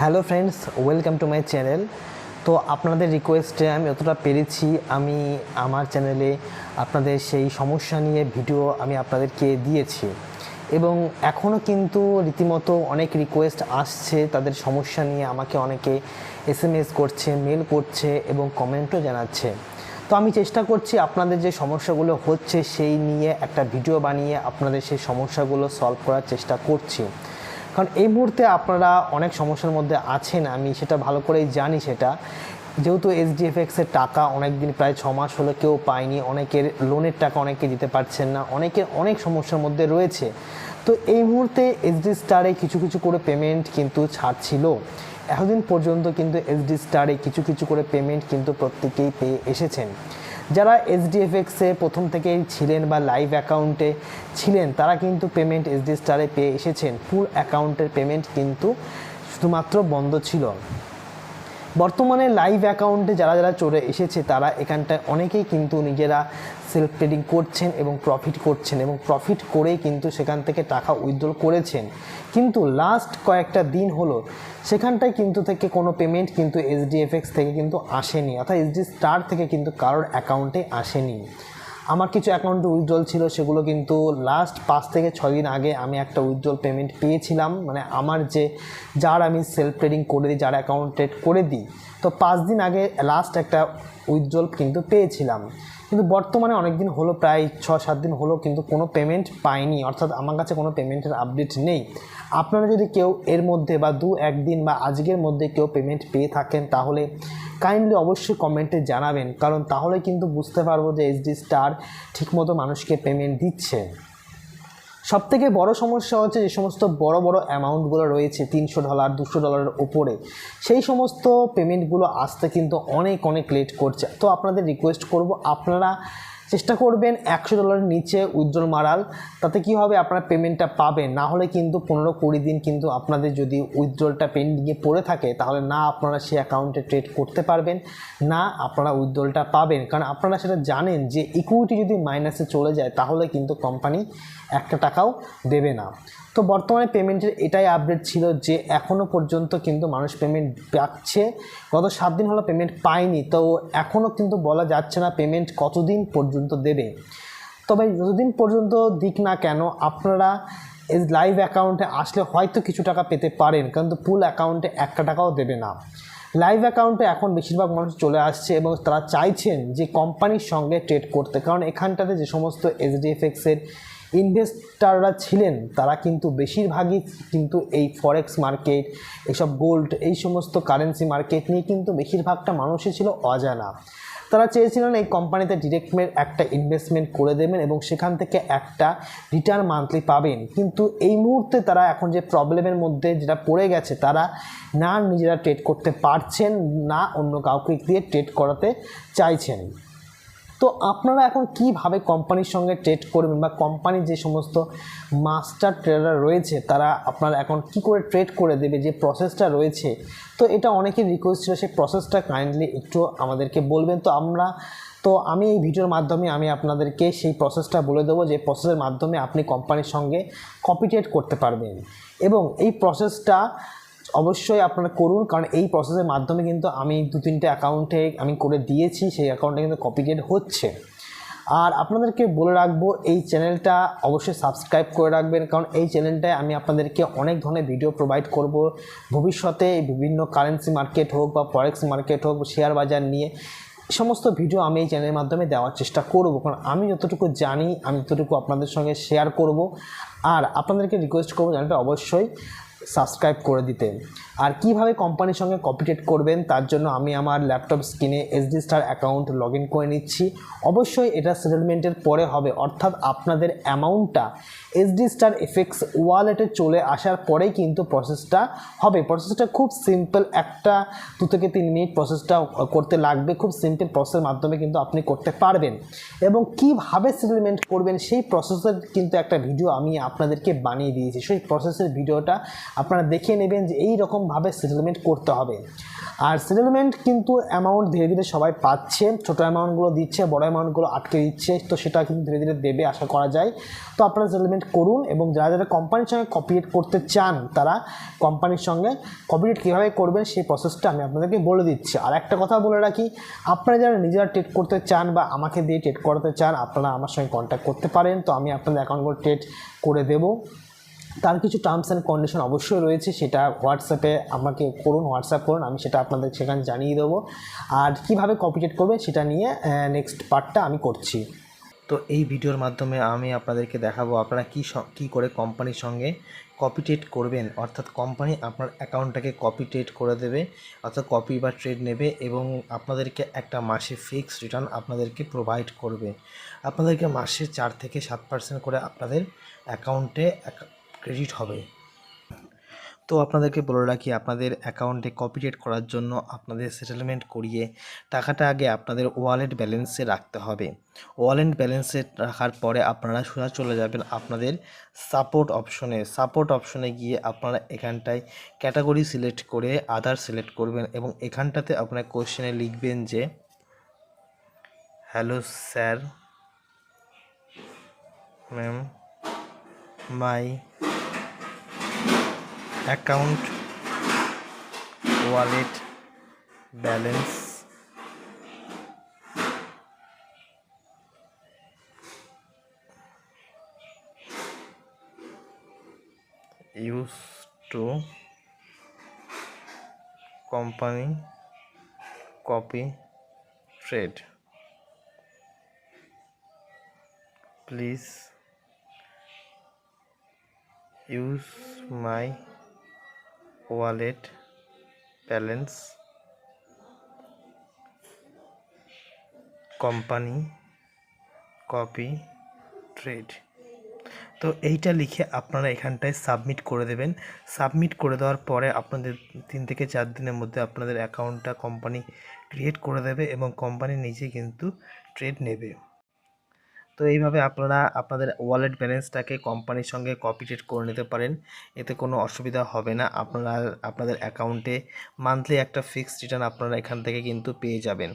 Hello friends, welcome to my channel. তো আপনাদের রিকোয়েস্টে আমি যতটা পেরেছি, আমি আমার চ্যানেলে আপনাদের সেই সমস্যা নিয়ে ভিডিও আমি আপনাদেরকে দিয়েছি। এবং এখনও কিন্তু রীতিমতো অনেক রিকোয়েস্ট আসছে, তাদের সমস্যা নিয়ে আমাকে অনেকে এস এম এস করছে মেল করছে এবং কমেন্টও জানাচ্ছে। তো আমি চেষ্টা করছি আপনাদের যে সমস্যাগুলো হচ্ছে, সেই নিয়ে একটা ভিডিও বানিয়ে আপনাদের সেই সমস্যাগুলো সলভ করার চেষ্টা করছি। কারণ এই মুহূর্তে আপনারা অনেক সমস্যার মধ্যে আছেন, আমি সেটা ভালো করেই জানি সেটা। যেহেতু এসডিএফএক্সের টাকা অনেক দিন প্রায় ছ মাস হলো কেউ পায়নি, অনেকের লোনের টাকা অনেকে দিতে পারছেন না, অনেকের অনেক সমস্যার মধ্যে রয়েছে। তো এই মুহূর্তে এসডি স্টারে কিছু কিছু করে পেমেন্ট কিন্তু ছাড়ছিল। এতদিন পর্যন্ত কিন্তু এসডি স্টারে কিছু কিছু করে পেমেন্ট কিন্তু প্রত্যেকেই পেয়ে এসেছেন। যারা এসডিএফএক্সে প্রথম থেকেই ছিলেন বা লাইভ অ্যাকাউন্টে ছিলেন, তারা কিন্তু পেমেন্ট এস ডি স্টারে পেয়ে এসেছেন। ফুল অ্যাকাউন্টের পেমেন্ট কিন্তু শুধুমাত্র বন্ধ ছিল। বর্তমানে লাইভ অ্যাকাউন্টে যারা যারা চলে এসেছে, তারা এখানটায় অনেকেই কিন্তু নিজেরা সেলফ ট্রেডিং করছেন এবং প্রফিট করছেন এবং প্রফিট করেই কিন্তু সেখান থেকে টাকা উইথড্রল করেছেন। কিন্তু লাস্ট কয়েকটা দিন হলো, সেখানটায় কিন্তু থেকে কোনো পেমেন্ট কিন্তু এসডিএফএক্স থেকে কিন্তু আসেনি, অর্থাৎ এসডি স্টার থেকে কিন্তু কারোর অ্যাকাউন্টে আসেনি। আমার কিছু অ্যাকাউন্টে উইথড্রল ছিল, সেগুলো কিন্তু লাস্ট পাঁচ থেকে ছয় দিন আগে আমি একটা উইথড্রল পেমেন্ট পেয়েছিলাম। মানে আমার যে, যার আমি সেলফ ট্রেডিং করে দিই, যার অ্যাকাউন্ট ট্রেড করে দিই। তো পাঁচ দিন আগে লাস্ট একটা উইথড্রল কিন্তু পেয়েছিলাম। কিন্তু বর্তমানে অনেক দিন হলো, প্রায় ছ সাত দিন হলো কিন্তু কোনো পেমেন্ট পাইনি। অর্থাৎ আমার কাছে কোনো পেমেন্টের আপডেট নেই। আপনারা যদি কেউ এর মধ্যে বা দু, একদিন বা আজকের মধ্যে কেউ পেমেন্ট পেয়ে থাকেন, তাহলে কাইন্ডলি অবশ্যই কমেন্টে জানাবেন। কারণ তাহলে কিন্তু বুঝতে পারব যে এইচডি স্টার ঠিকমতো মানুষকে পেমেন্ট দিচ্ছে। সব থেকে বড় সমস্যা হচ্ছে যে সমস্ত বড় বড় অ্যামাউন্টগুলো রয়েছে, তিনশো ডলার দুশো ডলারের ওপরে সেই সমস্ত পেমেন্টগুলো আসতে কিন্তু অনেক অনেক লেট করছে। তো আপনাদের রিকোয়েস্ট করব, আপনারা চেষ্টা করবেন একশো ডলারের নিচে উইথড্রল মারাল তাতে কি হবে? আপনারা পেমেন্টটা পাবেন। না হলে কিন্তু পনেরো কুড়ি দিন কিন্তু আপনাদের যদি উইথড্রলটা পেন্ডিংয়ে পড়ে থাকে, তাহলে না আপনারা সেই অ্যাকাউন্টে ট্রেড করতে পারবেন। না আপনারা উইথড্রলটা পাবেন। কারণ আপনারা সেটা জানেন যে ইকুইটি যদি মাইনাসে চলে যায়, তাহলে কিন্তু কোম্পানি একটা টাকাও দেবে না। তো বর্তমানে পেমেন্টের এটাই আপডেট ছিল যে এখনও পর্যন্ত কিন্তু মানুষ পেমেন্ট পাচ্ছে। গত সাত দিন হলো পেমেন্ট পায়নি, তো এখনও কিন্তু বলা যাচ্ছে না পেমেন্ট কতদিন পর্যন্ত দেবে। তবে যতদিন পর্যন্ত দিক না কেন, আপনারা এই লাইভ অ্যাকাউন্টে আসলে হয়তো কিছু টাকা পেতে পারেন, কিন্তু ফুল অ্যাকাউন্টে একটা টাকাও দেবে না। লাইভ অ্যাকাউন্টে এখন বেশিরভাগ মানুষ চলে আসছে এবং তারা চাইছেন যে কোম্পানির সঙ্গে ট্রেড করতে, কারণ এখানটাতে যে সমস্ত এইচডিএফএক্সের ইনভেস্টাররা ছিলেন, তারা কিন্তু বেশিরভাগই কিন্তু এই ফরেক্স মার্কেট এইসব গোল্ড এই সমস্ত কারেন্সি মার্কেট নিয়ে কিন্তু বেশিরভাগটা মানুষই ছিল অজানা। তারা চেয়েছিলেন এই কোম্পানিতে ডিরেক্টমেন্ট একটা ইনভেস্টমেন্ট করে দেবেন এবং সেখান থেকে একটা রিটার্ন মান্থলি পাবেন। কিন্তু এই মুহূর্তে তারা এখন যে প্রবলেমের মধ্যে যেটা পড়ে গেছে, তারা না নিজেরা ট্রেড করতে পারছেন, না অন্য কাউকে দিয়ে ট্রেড করাতে চাইছেন। তো আপনারা এখন কীভাবে কোম্পানির সঙ্গে ট্রেড করবেন বা কোম্পানির যে সমস্ত মাস্টার ট্রেডার রয়েছে, তারা আপনারা এখন কি করে ট্রেড করে দেবে, যে প্রসেসটা রয়েছে, তো এটা অনেকের রিকোয়েস্ট ছিল, সেই প্রসেসটা কাইন্ডলি একটু আমাদেরকে বলবেন। তো আমরা, তো আমি এই ভিডিওর মাধ্যমে আমি আপনাদেরকে সেই প্রসেসটা বলে দেবো, যে প্রসেসের মাধ্যমে আপনি কোম্পানির সঙ্গে ট্রেড করতে পারবেন। এবং এই প্রসেসটা অবশ্যই আপনারা করুন, কারণ এই প্রসেসের মাধ্যমে কিন্তু আমি দু তিনটে অ্যাকাউন্টে আমি করে দিয়েছি, সেই অ্যাকাউন্টে কিন্তু কপিটেড হচ্ছে। আর আপনাদেরকে বলে রাখব, এই চ্যানেলটা অবশ্যই সাবস্ক্রাইব করে রাখবেন, কারণ এই চ্যানেলটায় আমি আপনাদেরকে অনেক ধরনের ভিডিও প্রোভাইড করব। ভবিষ্যতে বিভিন্ন কারেন্সি মার্কেট হোক বা ফরেক্স মার্কেট হোক শেয়ার বাজার নিয়ে, সমস্ত ভিডিও আমি এই চ্যানেলের মাধ্যমে দেওয়ার চেষ্টা করব। কারণ আমি যতটুকু জানি, আমি যতটুকু আপনাদের সঙ্গে শেয়ার করব। আর আপনাদেরকে রিকোয়েস্ট করব চ্যানেলটা অবশ্যই সাবস্ক্রাইব করে দিতে আর কীভাবে কোম্পানির সঙ্গে কপিটেট করবেন, তার জন্য আমি আমার ল্যাপটপ স্ক্রিনে SD star account log in করে নিচ্ছি। অবশ্যই এটা সেটেলমেন্টের পরে হবে। অর্থাৎ আপনাদের অ্যামাউন্টটা এসডি স্টার এফেক্স ওয়ালেটে চলে আসার পরেই কিন্তু প্রসেসটা হবে। প্রসেসটা খুব সিম্পল একটা দু থেকে তিন মিনিট প্রসেসটা করতে লাগবে। খুব সিম্পল প্রসেসের মাধ্যমে কিন্তু আপনি করতে পারবেন। এবং কীভাবে সেটেলমেন্ট করবেন, সেই প্রসেসের কিন্তু একটা ভিডিও আমি আপনাদেরকে বানিয়ে দিয়েছি। সেই প্রসেসের ভিডিওটা আপনারা দেখে নেবেন যে এই রকমভাবে সেটেলমেন্ট করতে হবে। আর সেটেলমেন্ট কিন্তু অ্যামাউন্ট ধীরে ধীরে সবাই পাচ্ছে, ছোটো অ্যামাউন্টগুলো দিচ্ছে, বড় অ্যামাউন্টগুলো আটকে দিচ্ছে, তো সেটা কিন্তু ধীরে ধীরে দেবে আশা করা যায়। তো আপনারা সেটেলমেন্ট করুন এবং যারা যারা কোম্পানির সঙ্গে কপিরেট করতে চান, তারা কোম্পানির সঙ্গে কপিরেট কীভাবে করবেন সেই প্রসেসটা আমি আপনাদেরকে বলে দিচ্ছি। আর একটা কথা বলে রাখি, আপনারা যারা নিজেরা ট্রেড করতে চান বা আমাকে দিয়ে ট্রেড করাতে চান, আপনারা আমার সঙ্গে কন্ট্যাক্ট করতে পারেন। তো আমি আপনাদের অ্যাকাউন্টগুলো ট্রেড করে দেবো। তার কিছু টার্মস অ্যান্ড কন্ডিশন অবশ্যই রয়েছে, সেটা হোয়াটসঅ্যাপে আমাকে করুন হোয়াটসঅ্যাপ করুন, আমি সেটা আপনাদের সেখানে জানিয়ে দেবো। আর কীভাবে কপিটেট করবে সেটা নিয়ে নেক্সট পার্টটা আমি করছি। তো এই ভিডিওর মাধ্যমে আমি আপনাদেরকে দেখাবো আপনারা কী কী করে কোম্পানির সঙ্গে কপিটেট করবেন। অর্থাৎ কোম্পানি আপনার অ্যাকাউন্টটাকে কপি ট্রেড করে দেবে, অর্থাৎ কপি বা ট্রেড নেবে এবং আপনাদেরকে একটা মাসে ফিক্স রিটার্ন আপনাদেরকে প্রোভাইড করবে। আপনাদেরকে মাসে চার থেকে সাত পার্সেন্ট করে আপনাদের অ্যাকাউন্টে ক্রেডিট হবে। তো আপনাদেরকে বলে রাখি, আপনাদের অ্যাকাউন্টে কপিটেট করার জন্য আপনাদের সেটেলমেন্ট করিয়ে টাকাটা আগে আপনাদের ওয়ালেট ব্যালেন্সে রাখতে হবে। ওয়ালেট ব্যালেন্সে রাখার পরে আপনারা সোজা চলে যাবেন আপনাদের সাপোর্ট অপশনে সাপোর্ট অপশনে গিয়ে আপনারা এখানটায় ক্যাটাগরি সিলেক্ট করে আধার সিলেক্ট করবেন এবং এখানটাতে আপনার কোশ্চেনে লিখবেন যে hello sir ma'am my account wallet balance. Use to company copy trade. Please use my wallet balance company copy trade. তো এইটা লিখে আপনারা এখানটায় সাবমিট করে দেবেন। সাবমিট করে দেওয়ার পরে আপনাদের তিন থেকে চার দিনের মধ্যে আপনাদের অ্যাকাউন্টটা কোম্পানি ক্রিয়েট করে দেবে এবং কোম্পানি নিজে কিন্তু ট্রেড নেবে। তো এইভাবে আপনারা আপনাদের ওয়ালেট ব্যালেন্সটাকে কোম্পানির সঙ্গে কপিটেট করে নিতে পারেন। এতে কোনো অসুবিধা হবে না। আপনারা আপনাদের অ্যাকাউন্টে মান্থলি একটা ফিক্সড রিটার্ন আপনারা এখান থেকে কিন্তু পেয়ে যাবেন।